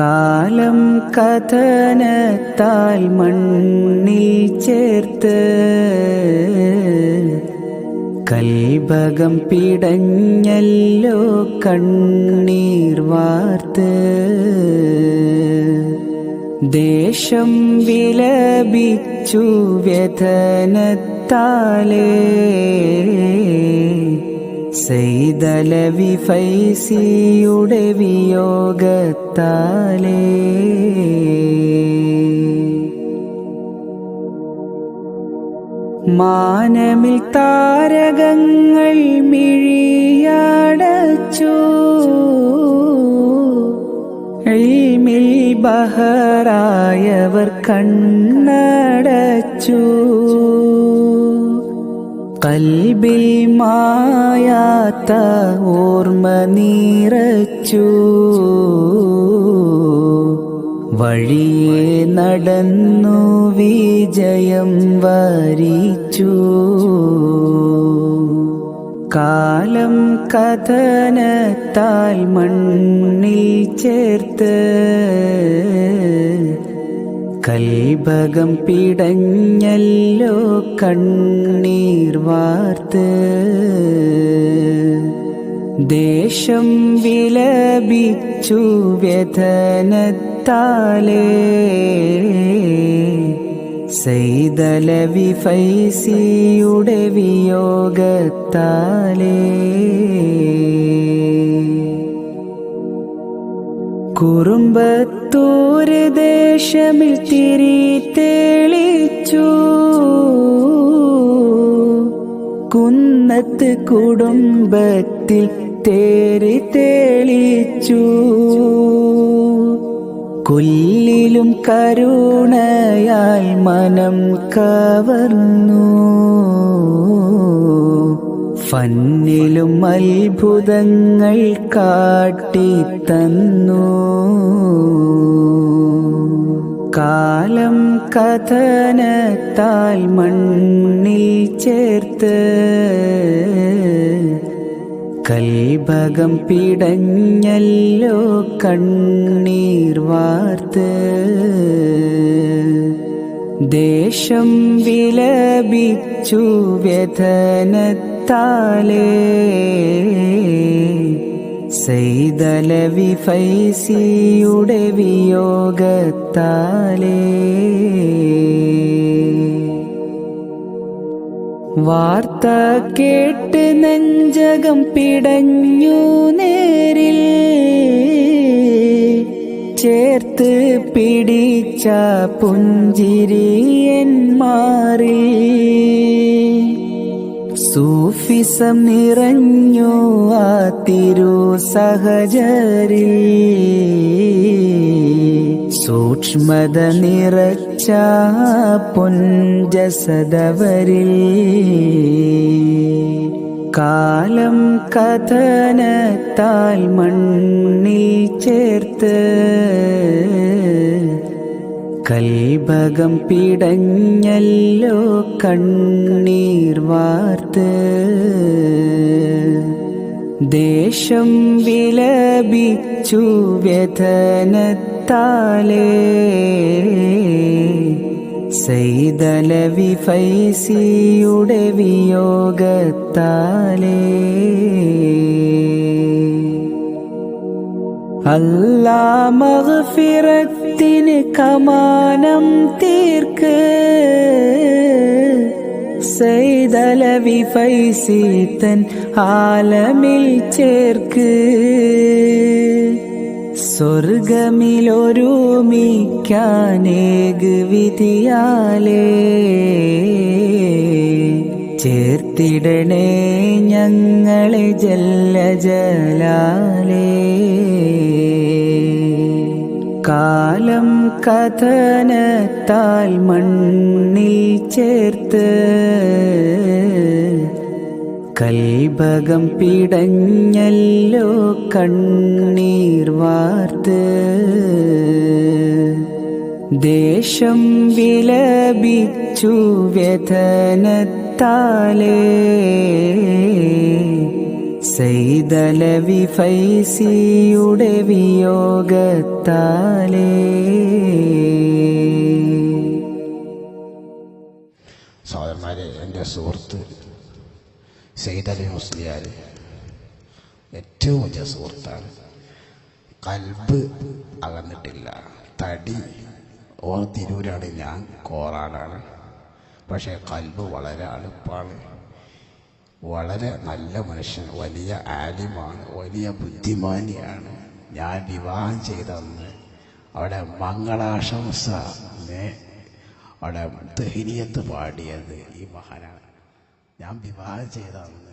കാലം കഥനത്താൽ മണ്ണിൽ ചേർത്ത് കൽബകം പിടഞ്ഞല്ലോ കണ്ണീർ വാർത്ത് ദേശം വിലപിച്ചു വ്യഥനത്താലേ സെയ്തലവി ഫൈസിയുടെ വിയോഗത്താലേ. മാനമിൽ താരകങ്ങൾ മിഴിയടച്ചു. ഇൽമിൽ ബഹറായവർ കണ്ണടച്ചു. കൽബിൽ മായാത്ത ഓർമ്മ നീറച്ചു. വഴിയെ നടന്നു വിജയം വരിച്ചു. കാലം കഥനത്താൽ മണ്ണിൽ ചേർത്ത് കൽബകം പിടഞ്ഞല്ലോ കണ്ണീർ വാർത്ത്. ദേശം വിലപിച്ചു വ്യഥനത്താലേ. സെയ്തലവി ഫൈസിയുടെ വിയോഗത്താലേ. കുറുമ്പത്തൂര് ദേശമിൽ തിരി തെളിച്ചു. കുന്നത്ത് കുടുംബത്തിൽ തേരി തെളിച്ചു. കൊല്ലിലും കരുണയാൽ മനം കവർന്നു. ഫന്നിലും അത്ഭുതങ്ങൾ കാട്ടിത്തന്നു. കാലം കഥനത്താൽ മണ്ണിൽ ചേർത്ത് കൽഭകം പിടഞ്ഞല്ലോ കണ്ണീർ വാർത്ത്. ദേശം വിലപിച്ചു വ്യഥനത്താലേ. സെയ്തലവി ഫൈസിയുടെ വിയോഗത്താലേ. വാർത്ത കേട്ട് നെഞ്ചകം പിടഞ്ഞു നേരിൽ. ചേർത്ത് പിടിച്ച മാറി. സൂഫിസം നിറഞ്ഞു ആ തിരു സഹജരിൽ സൂക്ഷ്മത നിറച്ച പുഞ്ചസദവരിൽ. കാലം കഥനത്താൽ മണ്ണിൽ ചേർത്ത് കൽബകം പിടഞ്ഞല്ലോ കണ്ണീർ വാർത്ത്. ദേശം വിലപിച്ചു വ്യഥനത്താലേ. സൈതലവി ഫൈസിയുടെ വിയോഗത്താലേ. അല്ലാ മഗ്ഫിറത്തിന് കമാനം തീർക്ക്. സൈതലവി ഫൈസീത്തൻ ആലമിൽ ചേർക്ക്. സ്വർഗമിലൊരുമിക്കാനേക് വിധിയാലേ. ചേർത്തിടണേ ഞങ്ങളെ ജല്ല ജലാലേ കാലം കഥനത്താൽ മണ്ണിൽ ചേർത്ത് കൽഭകം പിടഞ്ഞല്ലോ കണ്ണീർ വാർത്ത് ദേശം വിലപിച്ചു വ്യഥനത്താലേ സൈതലവി ഫൈസിയുടെ വിയോഗത്താലേ. സഹോദരന്മാരെ എന്റെ സുഹൃത്ത് സെയ്തലി മുസ്ലിയാർ ഏറ്റവും വലിയ സുഹൃത്താണ്. കൽബ് അകന്നിട്ടില്ല. തടി ഓർ തിരൂരാണ്. ഞാൻ കോറാനാണ്. പക്ഷേ കൽബ് വളരെ അടുപ്പാണ്. വളരെ നല്ല മനുഷ്യൻ വലിയ ആലിമാണ് വലിയ ബുദ്ധിമാനിയാണ്. ഞാൻ വിവാഹം ചെയ്തന്ന് അവിടെ മംഗളാശംസ അവിടെ ദഹിനിയത്ത് പാടിയത് ഈ മഹാനാണ്. ഞാൻ വിവാഹം ചെയ്ത അന്ന്